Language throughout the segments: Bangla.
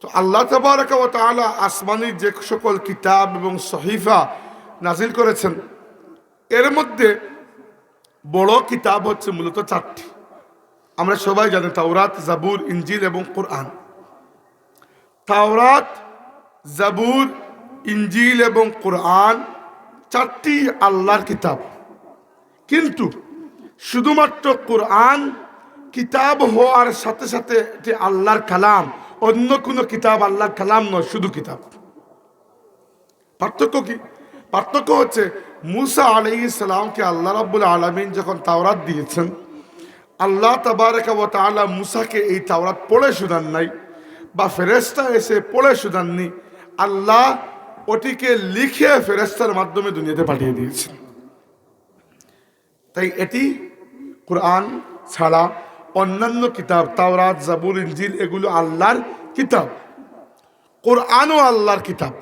তো আল্লাহ তাবারক ওয়া তাআলা আসমানি যে সকল কিতাব এবং সহিফা নাজিল করেছেন, এর মধ্যে বড় কিতাব হচ্ছে মূলত চারটি। আমরা সবাই জানি তাওরাত, জাবুর ইঞ্জিল এবং কোরআন। তাওরাত, জাবুর ইঞ্জিল এবং কোরআন চারটি আল্লাহর কিতাব। কিন্তু শুধুমাত্র কোরআন কিতাব হওয়ার সাথে সাথে এটি আল্লাহর কালাম। অন্য কোনো কিতাব আল্লাহর কালাম নয়, শুধু কিতাব। পার্থক্য কি? পার্থক্য হচ্ছে মুসা ইসলামকে আল্লাহ রাব্বুল আলমিন যখন তাওরাত দিয়েছেন, আল্লাহ তাবারকা ও তাআলা মুসাকে এই তাওরাত পড়ে শুধান নাই বা ফেরেস্তা এসে পড়ে শুধাননি আল্লাহ ওটিকে লিখে ফেরেস্তার মাধ্যমে দুনিয়াতে পাঠিয়ে দিয়েছেন। তাই এটি কোরআন ছাড়া অন্যান্য কিতাব, তাওরাত, জাবুর ইঞ্জিল এগুলো আল্লাহর কিতাব। কোরআনও আল্লাহর কিতাব।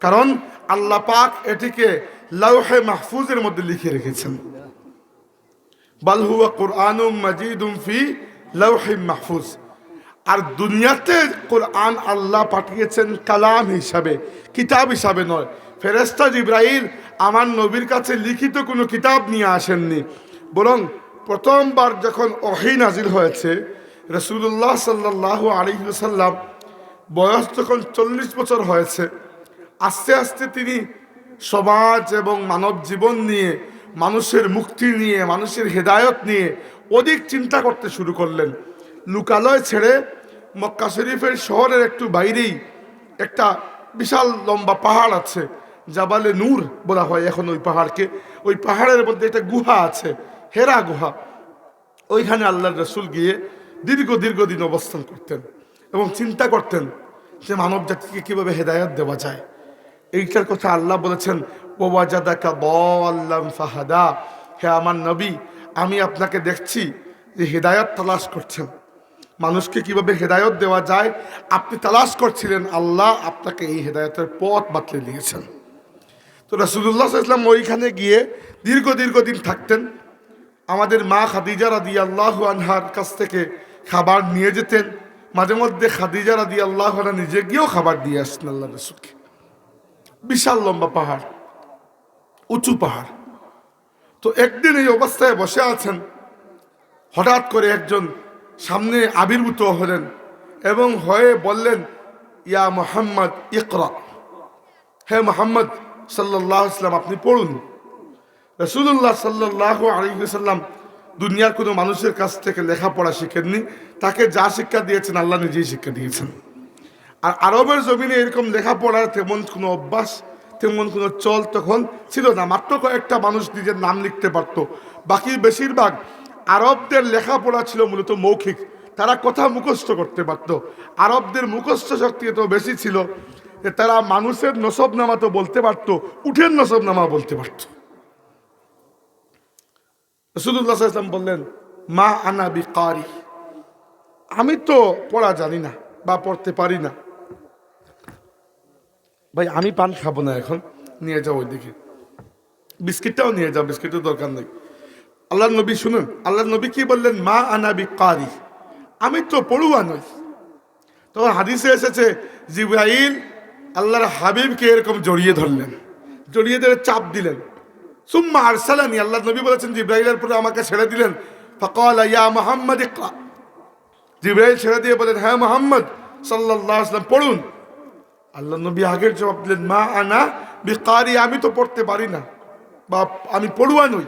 কারণ আল্লাহ পাক এটিকে লাউহে মাহফুজের মধ্যে লিখে রেখেছেন। বাল হুয়া কোরআন ফি লাউহে মাহফুজ। আর দুনিয়াতে কোরআন আল্লাহ পাঠিয়েছেন কালাম হিসাবে, কিতাব হিসাবে নয়। ফেরেস্তা ইব্রাহিম আমার নবীর কাছে লিখিত কোনো কিতাব নিয়ে আসেননি। বরং প্রথমবার যখন অহি নাজিল হয়েছে রসুল্লাহ সাল্লাহ আলহিসাল্লাম বয়স যখন চল্লিশ বছর হয়েছে, আস্তে আস্তে তিনি সমাজ এবং মানব জীবন নিয়ে, মানুষের মুক্তি নিয়ে, মানুষের হেদায়ত নিয়ে অধিক চিন্তা করতে শুরু করলেন। লুকালয় ছেড়ে মক্কা শরীফের শহরের একটু বাইরেই একটা বিশাল লম্বা পাহাড় আছে, জাবালে নূর বলা হয় এখন ওই পাহাড়কে। ওই পাহাড়ের মধ্যে একটা গুহা আছে হেরা গুহা। ওইখানে আল্লাহর রসুল গিয়ে দীর্ঘ দীর্ঘদিন অবস্থান করতেন এবং চিন্তা করতেন যে মানব জাতিকে কীভাবে হেদায়ত দেওয়া যায়। এইটার কথা আল্লাহ বলেছেন ফাহাদা। হে আমার নবী, আমি আপনাকে দেখছি যে হেদায়ত তালাশ করছেন। মানুষকে কীভাবে হেদায়ত দেওয়া যায়? আপনি তালাশ করছিলেন, আল্লাহ আপনাকে এই হেদায়তের পথ বাতলে দিয়েছেন। তো রাসুল্লাহ ইসলাম ওইখানে গিয়ে দীর্ঘ দীর্ঘদিন থাকতেন। আমাদের মা খাদিজা রাদি আল্লাহ আনহার কাছ থেকে খাবার নিয়ে যেতেন। মাঝে মধ্যে খাদিজা রাদি আল্লাহ নিজে গিয়েও খাবার দিয়ে আসতেন আল্লাহ রসুলকে। বিশাল লম্বা পাহাড়, উঁচু পাহাড়। তো একদিন এই অবস্থায় বসে আছেন, হঠাৎ করে একজন সামনে আবির্ভূত হলেন এবং হয়ে বললেন, ইয়া মোহাম্মদ, ইকরা। হে মোহাম্মদ সাল্লাহ আপনি পড়ুন। রসুল্লাহ সাল্লাহ আলহিসাল্লাম দুনিয়ার কোনো মানুষের কাছ থেকে লেখাপড়া শিখেননি। তাকে যা শিক্ষা দিয়েছেন, আল্লাহ নিজেই শিক্ষা দিয়েছেন। আর আরবের জমিনে এরকম লেখাপড়ার তেমন কোনো অভ্যাস, তেমন কোনো চল তখন ছিল না। মাত্র কয়েকটা মানুষ নিজের নাম লিখতে পারতো। বাকি বেশিরভাগ আরবদের লেখাপড়া ছিল মূলত মৌখিক। তারা কথা মুখস্থ করতে পারত। আরবদের মুখস্থ শক্তি এত বেশি ছিল যে তারা মানুষের নসবনামা তো বলতে পারত, উঠের নসবনামা বলতে পারত। রসুল্লাহ ইসলাম বললেন, মা আনা বি কারি আমি তো পড়া জানি না বা পড়তে পারি না। ভাই, আমি পান খাব না এখন, নিয়ে যাও ওইদিকে। বিস্কিটটাও নিয়ে যাও, বিস্কিটের দরকার নেই। আল্লাহ নবী শুনুন আল্লাহ নবী কি বললেন, মা আনাবি কারি আমি তো পড়ুয়া নই। তখন হাদিসে এসেছে, জিব্রাইল আল্লাহর হাবিবকে এরকম জড়িয়ে ধরলেন, জড়িয়ে ধরে চাপ দিলেন। সুম্মা আরসালানি, আল্লাহ নবী বলেছেন জিব্রাইলের পরে আমাকে ছেড়ে দিলেন। ফকাল, ইয়া মোহাম্মদ ইকরা। জিব্রাইল ছেড়ে দিয়ে বলেন হ্যাঁ মোহাম্মদ সাল্লাহ আসলাম পড়ুন। আল্লাহ নবী আগের জবাব দিলেন, মা আনা বিকারি, আমি তো পড়তে পারি না। বা আমি পড়ুয়া নই।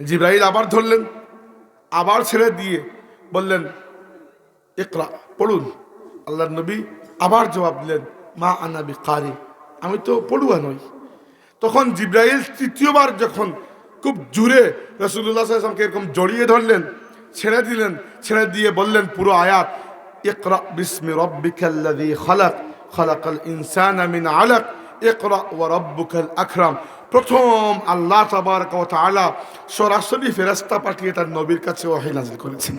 জিব্রাইল আবার ধরলেন, আবার ছেড়ে দিয়ে বললেন, ইকরা, পড়ুন। আল্লাহ নবী আবার জবাব দিলেন, মা আনা বিকারি, আমি তো পড়ুয়া নই। তখন জিব্রাইল তৃতীয়বার যখন খুব জুড়ে রসুল্লাহামকে এরকম জড়িয়ে ধরলেন, ছেড়ে দিলেন, ছেড়ে দিয়ে বললেন পুরো আয়াত, ইকরা বিসমি রব্বিকাল্লাযী খালাক, খালাকাল ইনসানা মিন আলাক, ইকরা ওয়া রাব্বুকাল আকরাম। প্রথম আল্লাহ তাবারক ওয়া তাআলা সরাসরি ফেরেশতা পাঠিয়ে তার নবীর কাছে ওহী নাযিল করেছেন।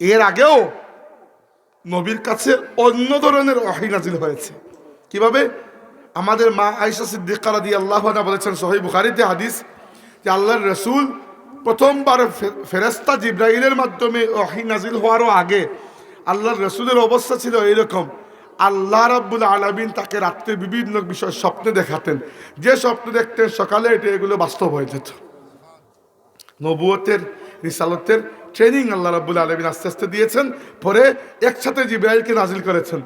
এর আগেও নবীর কাছে অন্য ধরনের ওহী নাযিল হয়েছে। কীভাবে? আমাদের মা আয়েশা সিদ্দিকা রাদিয়াল্লাহু আনহা বলেছেন, সহিহ বুখারিতে হাদিস যে আল্লাহর রাসূল প্রথমবার ফেরেস্তা জিব্রাহিলের মাধ্যমে ওহী নাজিল হওয়ারও আগে আল্লাহর রসুলের অবস্থা ছিল এইরকম। আল্লাহ রাব্বুল আলমিন তাকে রাত্রে বিভিন্ন বিষয় স্বপ্নে দেখাতেন। যে স্বপ্ন দেখতেন সকালে এটা এগুলো বাস্তব হয়ে যেত। নবুয়তের, রিসালতের ট্রেনিং আল্লাহ রাব্বুল আলমিন আস্তে আস্তে দিয়েছেন, পরে একসাথে জিব্রাইলকে নাজিল করেছেন।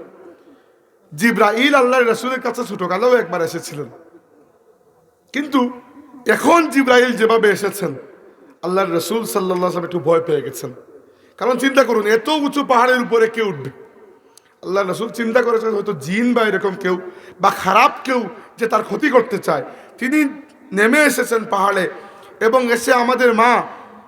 জিব্রাইল আল্লাহর রসুলের কাছে ছোটকালেও একবার এসেছিলেন। কিন্তু এখন জিব্রাইল যেভাবে এসেছেন, আল্লাহর রসুল সাল্লাহ একটু ভয় পেয়ে গেছেন। কারণ চিন্তা করুন, এত উঁচু পাহাড়ের উপরে কে উঠবে? আল্লাহ রসুল চিন্তা করেছেন হয়তো জিন বা এরকম কেউ বা খারাপ কেউ যে তার ক্ষতি করতে চায়। তিনি নেমে এসেছেন পাহাড়ে এবং এসে আমাদের মা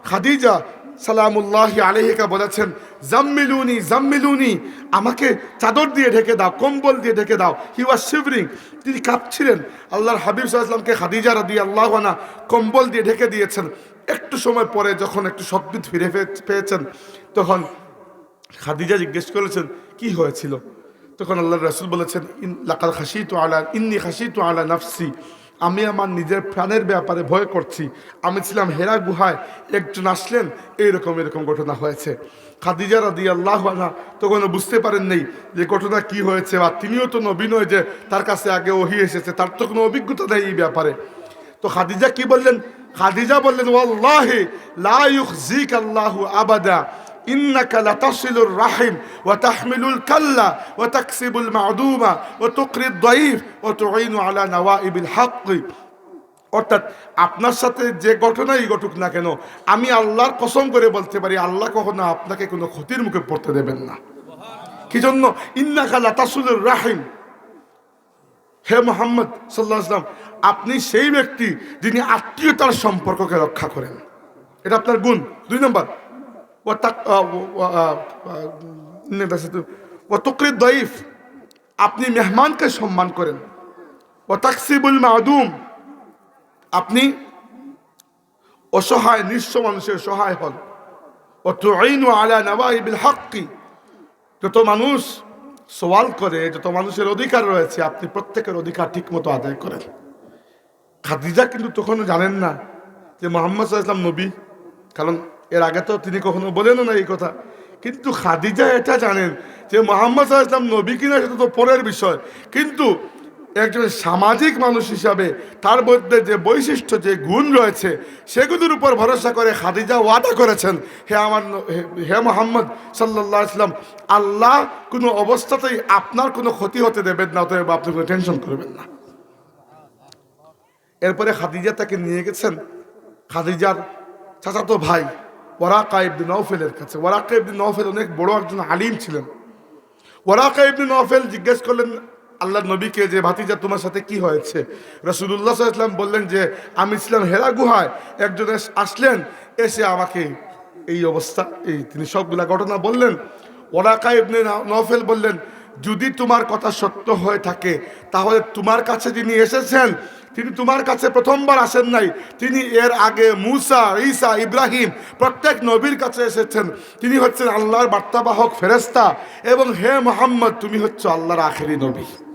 খাদিজা সালামুল্লাহ আলহিকা বলেছেন, জাম্মিলুনি জাম্মিলুনি, আমাকে চাদর দিয়ে ঢেকে দাও, কম্বল দিয়ে ঢেকে দাও। হি ওয়াজ শিভরিং তিনি কাঁপছিলেন। আল্লাহর হাবিব সাল্লামকে খাদিজা রাদি আল্লাহানা কম্বল দিয়ে ঢেকে দিয়েছেন। একটু সময় পরে যখন একটু সদ্বিত ফিরে পেয়েছেন, তখন খাদিজা জিজ্ঞেস করেছেন, কি হয়েছিল? তখন আল্লাহ রসুল বলেছেন, ইন লাকাল খাসি তো আলা, ইন্নি খাসি তো আলা নাফসি। আমি আমার নিজের প্রাণের ব্যাপারে ভয় করছি। আমি ছিলাম হেরা গুহায়, একজন আসলেন, এইরকম, এরকম ঘটনা হয়েছে। খাদিজা রাদি আল্লাহ তখন বুঝতে পারেন নেই যে ঘটনা কি হয়েছে, বা তিনিও তো নবীনয় যে তার কাছে আগে ওহি এসেছে, তার তো কোনো অভিজ্ঞতা নেই এই ব্যাপারে। তো খাদিজা কি বললেন? খাদিজা বললেন, ওয়াল্লাহি লা ইউখজিক আল্লাহু আবাদা। إنك لتصل الرحم وتحمل الكلة وتكسب المعدومة وتقري الضعيف وتعين على نوائب الحق অর্থাৎ আপনার সাথে যে ঘটনাই ঘটুক না কেন আমি আল্লাহর কসম করে বলতে পারি আল্লাহ কখনো আপনাকে কোনো ক্ষতির মুখে পড়তে দেবেন না কি জন্য ইন্নাকা লাতাসুলুর রাহিম হে মোহাম্মদ সাল্লাহ আসলাম আপনি সেই ব্যক্তি যিনি আত্মীয়তার সম্পর্ককে রক্ষা করেন এটা আপনার গুণ দুই নম্বর ও আপনি মেহমানকে সম্মান করেন। ও তাকসিবুল মাদুম আপনি অসহায়, নিঃস্ব মানুষের সহায় হন। ও তো আলা নবাইবিল হকি যত মানুষ সওয়াল করে, যত মানুষের অধিকার রয়েছে, আপনি প্রত্যেকের অধিকার ঠিক মতো আদায় করেন। খাদিজা কিন্তু তখনও জানেন না যে মোহাম্মদ ইসলাম নবী। কারণ এর আগে তো তিনি কখনো বলেন না এই কথা। কিন্তু খাদিজা এটা জানেন যে মোহাম্মদ ইসলাম নবী কিনা সেটা তো পরের বিষয়। কিন্তু একজন সামাজিক মানুষ হিসাবে তার মধ্যে যে বৈশিষ্ট্য, যে গুণ রয়েছে, সেগুলোর উপর ভরসা করে খাদিজা ওয়াদা করেছেন, হে আমার হে- মোহাম্মদ সাল্লাহ ইসলাম আল্লাহ কোনো অবস্থাতেই আপনার কোনো ক্ষতি হতে দেবেন না, অতএব আপনি কোনো টেনশন করবেন না। এরপরে খাদিজা তাকে নিয়ে গেছেন। খাদিজার চাচাতো ভাই ওরাকা ইবদিন নওফেলের কাছে। ওরাকা ইবদিন নওফেল অনেক বড় একজন আলিম ছিলেন। ওরাকা ইবদিন নওফেল জিজ্ঞেস করলেন আল্লাহ নবীকে যে ভাতিজা তোমার সাথে কি হয়েছে? রসুল্লাহ ইসলাম বললেন যে, আমি ছিলাম হেরা গুহায়। একজন আসলেন, এসে আমাকে এই অবস্থা এই তিনি সবগুলা ঘটনা বললেন। ওরাকা ইবনে ন- নওফেল বললেন যদি তোমার কথা সত্য হয়ে থাকে, তাহলে তোমার কাছে যিনি এসেছেন, তিনি তোমার কাছে প্রথমবার আসেন নাই। তিনি এর আগে মুসা, ঈসা, ইব্রাহিম প্রত্যেক নবীর কাছে এসেছেন। তিনি হচ্ছেন আল্লাহর বার্তাবাহক ফেরেস্তা এবং হে মোহাম্মদ, তুমি হচ্ছ আল্লাহর আখেরি নবী।